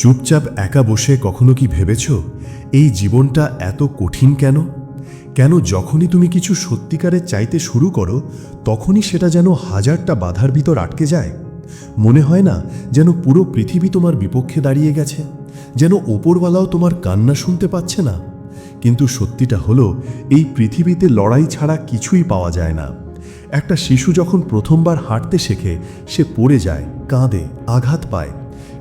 চুপচাপ একা বসে কখনো কি ভেবেছ? এই জীবনটা এত কঠিন কেন? কেন যখনই তুমি কিছু সত্যিকারের চাইতে শুরু করো, তখনই সেটা যেন হাজারটা বাধার ভিতর আটকে যায়? মনে হয় না যেন পুরো পৃথিবী তোমার বিপক্ষে দাঁড়িয়ে গেছে? যেন ওপরওয়ালাও তোমার কান্না শুনতে পাচ্ছে না? কিন্তু সত্যিটা হলো, এই পৃথিবীতে লড়াই ছাড়া কিছুই পাওয়া যায় না। একটা শিশু যখন প্রথমবার হাঁটতে শেখে, সে পড়ে যায়, কাঁদে, আঘাত পায়।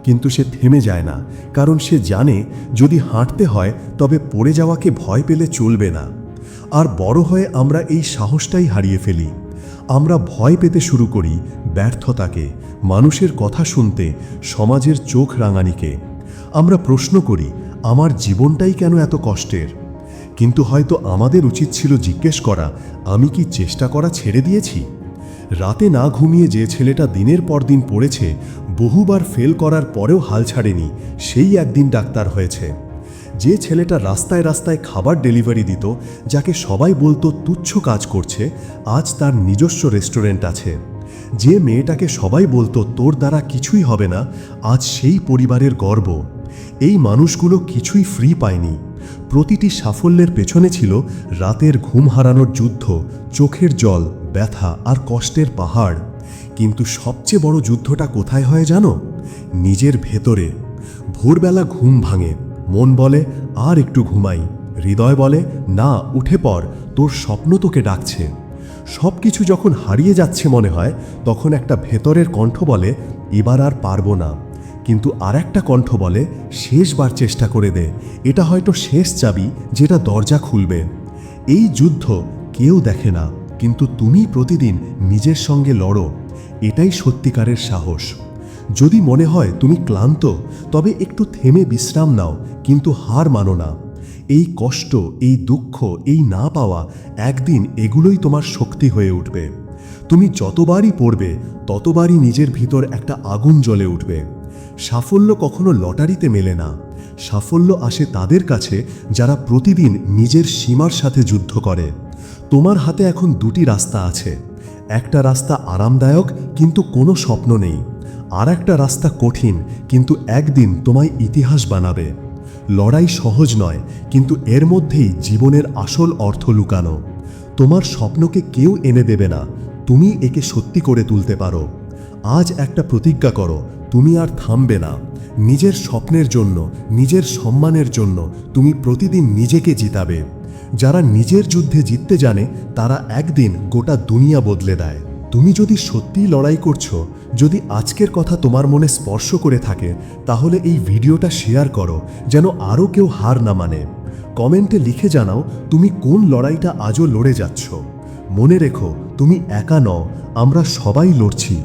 কিন্তু সে থেমে যায় না, কারণ সে জানে যদি হাঁটতে হয় তবে পড়ে যাওয়াকে ভয় পেলে চলবে না। আর বড় হয়ে আমরা এই সাহসটাই হারিয়ে ফেলি। আমরা ভয় পেতে শুরু করি ব্যর্থতাকে, মানুষের কথা শুনতে, সমাজের চোখ রাঙানিকে। আমরা প্রশ্ন করি, আমার জীবনটাই কেন এত কষ্টের? কিন্তু হয়তো আমাদের উচিত ছিল জিজ্ঞেস করা, আমি কি চেষ্টা করা ছেড়ে দিয়েছি? রাতে না ঘুমিয়ে যে ছেলেটা দিনের পর দিন পড়েছে, বহুবার ফেল করার পরেও হাল ছাড়েনি, সেই একদিন ডাক্তার হয়েছে। যে ছেলেটা রাস্তায় রাস্তায় খাবার ডেলিভারি দিত, যাকে সবাই বলতো তুচ্ছ কাজ করছে, আজ তার নিজস্ব রেস্টুরেন্ট আছে। যে মেয়েটাকে সবাই বলতো, তোর দ্বারা কিছুই হবে না, আজ সেই পরিবারের গর্ব। এই মানুষগুলো কিছুই ফ্রি পায়নি। প্রতিটি সাফল্যের পেছনে ছিল রাতের ঘুম হারানোর যুদ্ধ, চোখের জল ব্যথা আর কষ্টের পাহাড়। কিন্তু সবচেয়ে বড় যুদ্ধটা কোথায় হয় জানো? নিজের ভেতরে। ভোরবেলা ঘুম ভাঙে। মন বলে, আর একটু ঘুমাই। হৃদয় বলে, না, উঠে পর তোর স্বপ্ন তোকে ডাকছে। সব কিছু যখন হারিয়ে যাচ্ছে মনে হয়, তখন একটা ভেতরের কণ্ঠ বলে, এবার আর পারব না। কিন্তু আর একটা কণ্ঠ বলে, শেষবার চেষ্টা করে দে। এটা হয়তো শেষ চাবি যেটা দরজা খুলবে। এই যুদ্ধ কেউ দেখে না। কিন্তু তুমি প্রতিদিন নিজের সঙ্গে লড়ো। এটাই সত্যিকারের সাহস। যদি মনে হয় তুমি ক্লান্ত, তবে একটু থেমে বিশ্রাম নাও, কিন্তু হার মানো না। এই কষ্ট, এই দুঃখ, এই না পাওয়া একদিন এগুলোই তোমার শক্তি হয়ে উঠবে। তুমি যতবারই পড়বে, ততবারই নিজের ভিতর একটা আগুন জ্বলে উঠবে। সাফল্য কখনো লটারিতে মেলে না। সাফল্য আসে তাদের কাছে যারা প্রতিদিন নিজের সীমার সাথে যুদ্ধ করে। তোমার হাতে এখন দুটি রাস্তা আছে। একটা রাস্তা আরামদায়ক, কিন্তু কোনো স্বপ্ন নেই। আর একটা রাস্তা কঠিন, কিন্তু একদিন তোমায় ইতিহাস বানাবে। লড়াই সহজ নয়, কিন্তু এর মধ্যেই জীবনের আসল অর্থ লুকানো। তোমার স্বপ্নকে কেউ এনে দেবে না, তুমি একে সত্যি করে তুলতে পারো। আজ একটা প্রতিজ্ঞা করো, তুমি আর থামবে না। নিজের স্বপ্নের জন্য, নিজের সম্মানের জন্য তুমি প্রতিদিন নিজেকে জিতাবে। যারা নিজের যুদ্ধে জিততে জানে, তারা একদিন গোটা দুনিয়া বদলে দেয়। তুমি যদি সত্যিই লড়াই করছ, যদি আজকের কথা তোমার মনে স্পর্শ করে থাকে, তাহলে এই ভিডিওটা শেয়ার করো, যেন আরও কেউ হার না মানে। কমেন্টে লিখে জানাও, তুমি কোন লড়াইটা আজও লড়ে যাচ্ছ। মনে রেখো, তুমি একা নও, আমরা সবাই লড়ছি।